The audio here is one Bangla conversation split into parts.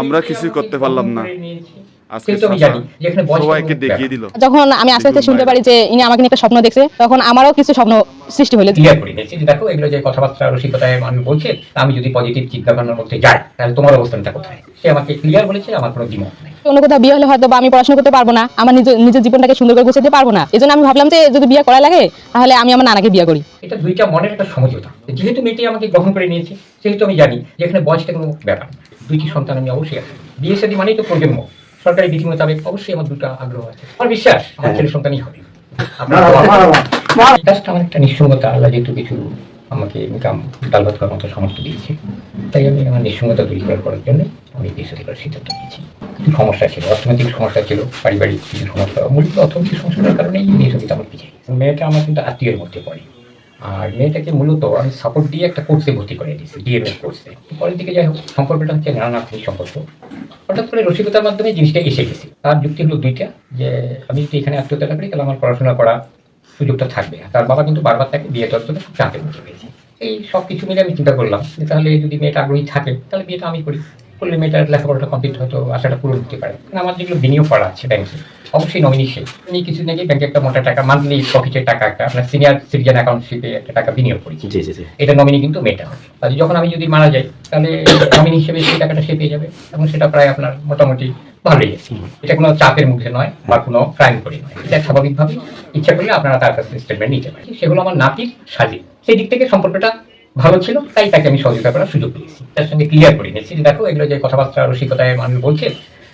আমরা কিছুই করতে পারলাম না। যখন আমি আস্তে আস্তে শুনতে পারি যে ইনি আমাকে একটা স্বপ্ন দেখছে তখন আমারও কিছু স্বপ্ন সৃষ্টি হলো। ক্লিয়ার করে দিয়েছি দেখো এগুলো যে কথাবার্তা রসিকতায় আমি বলছে তা আমি যদি পজিটিভ চিন্তা ভাবনার মধ্যে যাই তাহলে তোমার অবস্থানটা কোথায়? সে আমাকে ক্লিয়ার বলেছে আমার কোনো দ্বিমত নেই। অন্য কোথাও বিয়ে হলে হয়তো বা আমি পড়াশোনা করতে পারব না আমার নিজের নিজের জীবনটাকে সুন্দর করে গুছাতে পারব না। এই জন্য আমি ভাবলাম যে যদি বিয়ে করা লাগে তাহলে আমি আমার নানাকে বিয়ে করি। এটা দুইটা মনের একটা সমঝোতা। যেহেতু মেয়েটি আমাকে গ্রহণ করে নিয়েছে সেহেতু আমি জানি যে এখানে বয়সটা কোনো ব্যাপার না। দুইটি সন্তান আমি অবশ্যই আছে। বিয়ে মানেই তো প্রজন্ম। সরকারি বিধি মোতাবেক অবশ্যই আমার দুটো আগ্রহ আছে। আমার বিশ্বাস আমার ছেলে সন্তানই হবে। জাস্ট আমার একটা নিঃসঙ্গতা আল্লাহ যেহেতু কিছু আমাকে ইনকাম ডাল ভাত করার মতো সামর্থ্য দিয়েছে তাই আমি আমার নিঃসঙ্গতা দূর করার জন্য আমি সাথে করার সিদ্ধান্ত নিয়েছি। কিছু সমস্যা ছিল অর্থনৈতিক সমস্যা ছিল পারিবারিক কিছু সমস্যা মূলত অর্থনৈতিক সমস্যার কারণে এই বিয়ে সাথে আমার পিছিয়ে মেয়েটা আমার কিন্তু আত্মীয়ের মধ্যে পড়ে। আর মেয়েটাকে মূলত আমি সাপোর্ট দিয়ে একটা কোর্সে ভর্তি করে দিয়েছি ডিএমএস কোর্সে পরের দিকে যাই হোক, সম্পর্কটা হচ্ছে নানানাথিক সম্পর্ক। হঠাৎ করে রসিকতার মাধ্যমে জিনিসটা এসে গেছে। তার যুক্তি হলো দুইটা, যে আমি যদি এখানে আত্মীয়তা করি, তাহলে আমার পড়াশোনা করা সুযোগটা থাকবে। তার বাবা কিন্তু বারবার তাকে বিয়ে জন্য খুব চাপের এই সব কিছু মিলে আমি চিন্তা করলাম যে তাহলে যদি মেয়েটা আগ্রহী থাকে, তাহলে বিয়েটা আমি করি। করলে মেয়েটার লেখাপড়াটা কমপ্লিট হয়তো আশাটা পূরণ হতে পারে। আমার যেগুলো বিনিয়োগ করা আছে ব্যাংকে অবশ্যই নমিনি সে আমি কিছুদিন আগে ব্যাংকে একটা মোটা টাকা মান্থলি প্রফিটের টাকা একটা আপনার সিনিয়র সিটিজেন অ্যাকাউন্টশিপে একটা টাকা বিনিয়োগ করেছি। জি জি জি। এটা নমিনি কিন্তু মেয়েটা হবে। কাজে যখন আমি যদি মারা যাই তাহলে নমিনি হিসেবে সেই টাকাটা সে পেয়ে যাবে এবং সেটা প্রায় আপনার মোটামুটি ভালোই আছে। এটা কোনো চাপের মুখে নয় বা কোনো ক্রাইম করে নয়। এটা স্বাভাবিকভাবে ইচ্ছা করলে আপনারা তার কাছে স্টেটমেন্ট নিতে পারেন। সেগুলো আমার নাতির সাজি। সেই দিক থেকে সম্পর্কটা ভালো ছিল তাই তাকে আমি সহযোগিতা করার সুযোগ পেয়েছি। তার সঙ্গে ক্লিয়ার করে নিয়েছি দেখো এগুলো যে কথাবার্তা রসিকতায় মানুষ বলছে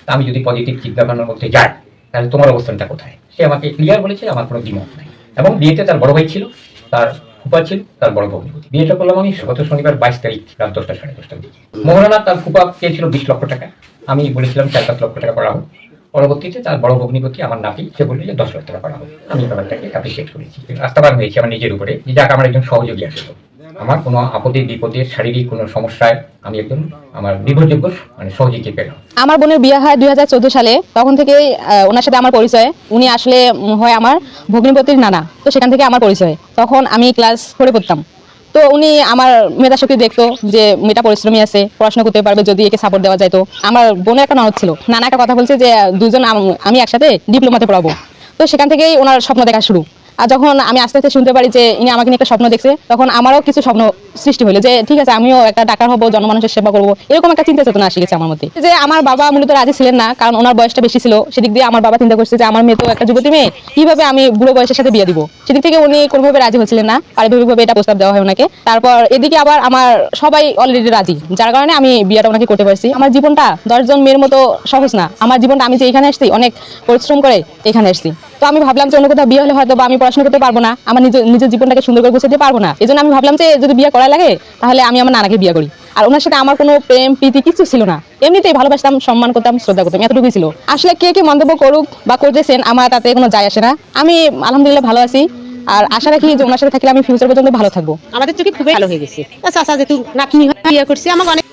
তা আমি যদি পজিটিভ চিন্তা ভাবনার মধ্যে যাই তাহলে তোমার অবস্থানটা কোথায়? সে আমাকে ক্লিয়ার বলেছে, আমার কোনো দ্বিমত নাই। এবং বিয়েতে তার বড় ভাই ছিল, তার ফুপা ছিল, তার বড় ভগ্নী বিয়েটা করলাম আমি গত শনিবার বাইশ তারিখ, রাত দশটা সাড়ে দশটার দিকে। মোহরানা তার ফুপা চেয়েছিল বিশ লক্ষ টাকা। আমি বলেছিলাম, চার পাঁচ লক্ষ টাকা করা হোক। পরবর্তীতে তার বড় ভগ্নিপতি আমার নাতি, সে বলল যে, দশ লক্ষ টাকা করা হোক। আমি ব্যাপারটাকে অ্যাপ্রিসিয়েট করেছি। আস্থাবান হয়েছে আমার নিজের উপরে। যে যাক আমার একজন সহযোগী আসলো আমার কোনো আপদে বিপদে শারীরিক কোনো সমস্যায় আমি একজন আমার নির্ভরযোগ্য মানে সহযোগী পেলাম। আমার বোনের বিয়ে হয় দুই হাজার চোদ্দ সালে। তখন থেকে ওনার সাথে আমার পরিচয়। উনি আসলে হয় আমার ভগ্নিপতির নানা। তো সেখান থেকে আমার পরিচয়। তখন আমি ক্লাস ফোরে পড়তাম। তো উনি আমার মেধা শক্তি দেখতো যে মেয়েটা পরিশ্রমী আছে, পড়াশোনা করতে পারবে যদি একে সাপোর্ট দেওয়া যায় তো আমার বোনের একটা ননদ ছিল। নানা একটা কথা বলছে যে, দুজন আমি একসাথে ডিপ্লোমাতে পড়াবো। তো সেখান থেকেই ওনার স্বপ্ন দেখা শুরু। আর যখন আমি আস্তে আস্তে শুনতে পারি যে ইনি আমাকে নিয়ে একটা স্বপ্ন দেখছে, তখন আমারও কিছু স্বপ্ন সৃষ্টি হলো যে, ঠিক আছে, আমিও একটা ডাক্তার হব, জনমানুষের সেবা করব। এরকম একটা চিন্তা চেতনা আসে গেছে আমার মধ্যে। যে আমার বাবা মূলত রাজি ছিলেন না, কারণ ওনার বয়সটা বেশি ছিল। সেদিক দিয়ে আমার বাবা চিন্তা করছে যে, আমার মেয়ে তো একটা যুবতী মেয়ে, কীভাবে আমি বুড়ো বয়সের সাথে বিয়ে দিব? সেদিক থেকে উনি কোনোভাবে রাজি হচ্ছিলেন না। পারিবারিকভাবে এটা প্রস্তাব দেওয়া হয় ওনাকে। তারপর এদিকে আবার আমার সবাই অলরেডি রাজি, যার কারণে আমি বিয়েটা ওনাকে করতে পারছি। আমার জীবনটা দশজন মেয়ের মতো সহজ না। আমার জীবনটা আমি যে এখানে আসছি, অনেক পরিশ্রম করে এখানে আসছি। তো আমি ভাবলাম যে অন্য কোথাও বিয়ে হলে হয়তো বা আমি পড়াশোনা করতে পারব না আমার নিজের নিজের জীবনটাকে সুন্দর করে গুছাতে পারব না। এই জন্য আমি ভাবলাম যে যদি বিয়ে করা লাগে তাহলে আমি আমার নানাকে বিয়ে করি। আর ওনার সাথে আমার কোনো প্রেম প্রীতি কিছু ছিল না। এমনিতেই ভালোবাসতাম সম্মান করতাম শ্রদ্ধা করতাম এতটুকুই ছিল। আসলে কে কে মন্তব্য করুক বা করতেছেন আমার তাতে কোনো যায় আসে না। আমি আলহামদুলিল্লাহ ভালো আছি। আর আশা রাখি যে ওনার সাথে থাকলে আমি ফিউচার পর্যন্ত ভালো থাকব। আমাদের চোখে খুবই ভালো হয়ে গেছে। চাচা যেহেতু নাতনি হয়ে বিয়ে করছে আমাকে অনেক